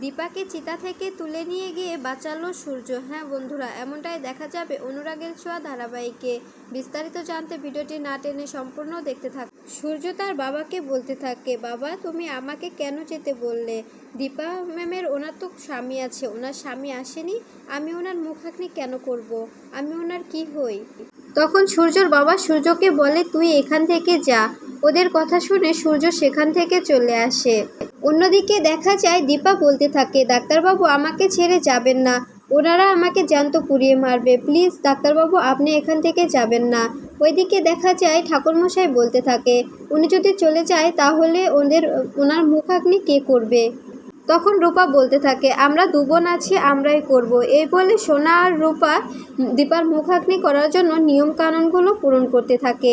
দীপাকে চিতা থেকে তুলে নিয়ে গিয়ে বাঁচালো সূর্য। হ্যাঁ বন্ধুরা, এমনটাই দেখা যাবে অনুরাগের ছোঁয়া ধারাবাহিকে। বিস্তারিত জানতে ভিডিওটি না টেনে সম্পূর্ণ দেখতে থাক। সূর্য তার বাবাকে বলতে থাকে, বাবা, তুমি আমাকে কেন যেতে বললে? দীপা ম্যামের ওনার তো স্বামী আছে, ওনার স্বামী আসেনি, আমি ওনার মুখাগ্নি কেন করব। আমি ওনার কি হই? তখন সূর্যর বাবা সূর্যকে বলে, তুই এখান থেকে যা। ওদের কথা শুনে সূর্য সেখান থেকে চলে আসে। অন্যদিকে দেখা যায় দীপা বলতে থাকে, ডাক্তারবাবু, আমাকে ছেড়ে যাবেন না। ওনারা আমাকে জ্যান্ত পুড়িয়ে মারবে। প্লিজ, ডাক্তারবাবু, আপনি এখান থেকে যাবেন না। ওইদিকে দেখা যায় ঠাকুরমশাই বলতে থাকে, উনি যদি চলে যায়, তাহলে ওদের, ওনার মুখাগ্নি কে করবে? তখন রূপা বলতে থাকে, আমরা দু বোন আছি, আমরাই করব। এই বলে সোনা আর রূপা দীপার মুখাগ্নি করার জন্য নিয়ম কানুনগুলো পূরণ করতে থাকে।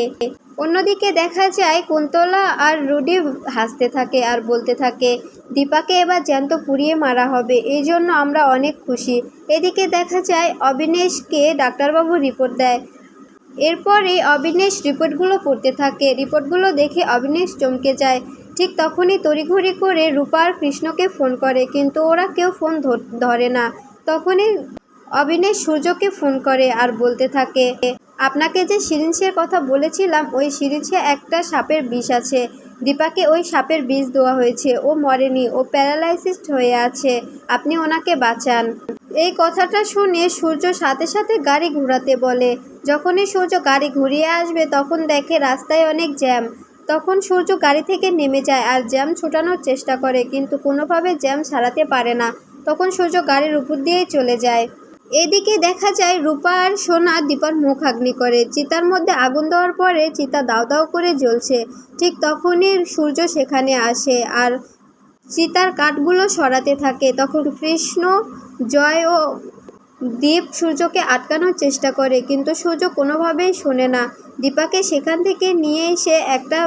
অন্যদিকে দেখা যায়, কুন্তলা আর রুডি হাসতে থাকে আর বলতে থাকে, দীপাকে এবার জ্যান্ত পুড়িয়ে মারা হবে, এই জন্য আমরা অনেক খুশি। এদিকে দেখা যায়, অবিনেশকে ডাক্তারবাবু রিপোর্ট দেয়। এরপরে অবিনেশ রিপোর্টগুলো পড়তে থাকে। রিপোর্টগুলো দেখে অবিনেশ চমকে যায়। ঠিক তখনই তড়িঘড়ি করে রূপার কৃষ্ণকে ফোন করে, কিন্তু ওরা কেউ ফোন ধরে না। তখনই অবিনেশ সূর্যকে ফোন করে আর বলতে থাকে আপনাকে যে সিরিঞ্জের কথা বলেছিলাম, ওই সিরিঞ্জে একটা সাপের বিষ আছে। দীপাকে ওই সাপের বিষ দেওয়া হয়েছে। ও মরেনি, ও প্যারালাইসিসড হয়ে আছে। আপনি ওনাকে বাঁচান। এই কথাটা শুনে সূর্য সাথে সাথে গাড়ি ঘোরাতে বলে। যখনই সূর্য গাড়ি ঘুরিয়ে আসবে, তখন দেখে রাস্তায় অনেক জ্যাম। তখন সূর্য গাড়ি থেকে নেমে যায় আর জ্যাম ছোটানোর চেষ্টা করে, কিন্তু কোনোভাবে জ্যাম সারাতে পারে না। তখন সূর্য গাড়ির উপর দিয়েই চলে যায়। এদিকে দেখা যায় রূপা আর সোনা দীপার মুখ আগ্নি করে। চিতার মধ্যে আগুন দেওয়ার পরে চিতা দাও দাও করে জ্বলছে। ঠিক তখনই সূর্য সেখানে আসে আর চিতার কাঠগুলো সরাতে থাকে। তখন কৃষ্ণ, জয় ও দীপ সূর্যকে আটকানোর চেষ্টা করে, কিন্তু সূর্য কোনোভাবেই শোনে না। দীপাকে সেখান থেকে নিয়ে এসে একটা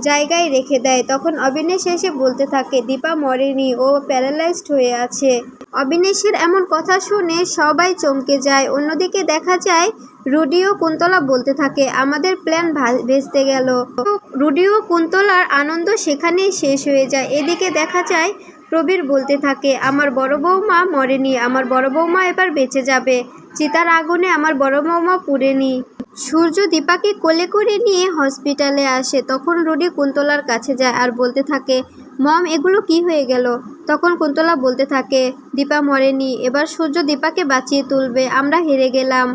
জায়গায় রেখে দেয়। তখন অবিনেশ এসে বলতে থাকে, দীপা মরেনি, ও প্যারালাইজড হয়ে আছে। অবিনেশের এমন কথা শুনে সবাই চমকে যায়। অন্যদিকে দেখা যায়, রুডিও কুন্তলা বলতে থাকে, আমাদের প্ল্যান ভেস্তে গেল। রুডিও কুন্তলার আনন্দ সেখানেই শেষ হয়ে যায়। এদিকে দেখা যায়, প্রবীর বলতে থাকে, আমার বড় বৌমা মরেনি, আমার বড় বৌমা এবার বেঁচে যাবে। চিতার আগুনে আমার বড় বৌমা পুড়েনি। সূর্য দীপাকে কোলে করে নিয়ে হসপিটালে আসে। তখন রুডি কুন্তলার কাছে যায় আর বলতে থাকে, মম, এগুলো কি হয়ে গেল? তখন কুন্তলা বলতে থাকে, দীপা মরেনি, এবার সূর্য দীপাকে বাঁচিয়ে তুলবে, আমরা হেরে গেলাম।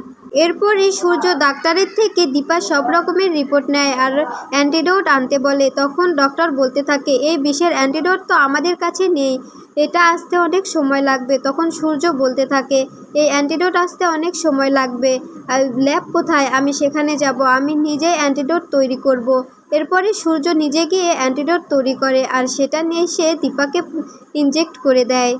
এরপরই সূর্য ডাক্তারের থেকে দীপা সব রকমের রিপোর্ট নেয় আর অ্যান্টিডোট আনতে বলে। তখন ডক্টর বলতে থাকে, এই বিষের অ্যান্টিডোট তো আমাদের কাছে নেই এটা আসতে অনেক সময় লাগবে। তখন সূর্য বলতে থাকে, এই অ্যান্টিডোট আসতে অনেক সময় লাগবে। আর ল্যাব কোথায়? আমি সেখানে যাব। আমি নিজেই অ্যান্টিডোট তৈরি করব। এরপরে সূর্য নিজে গিয়ে অ্যান্টিডোট তৈরি করে, আর সেটা নিয়ে সে দীপাকে ইনজেক্ট করে দেয়।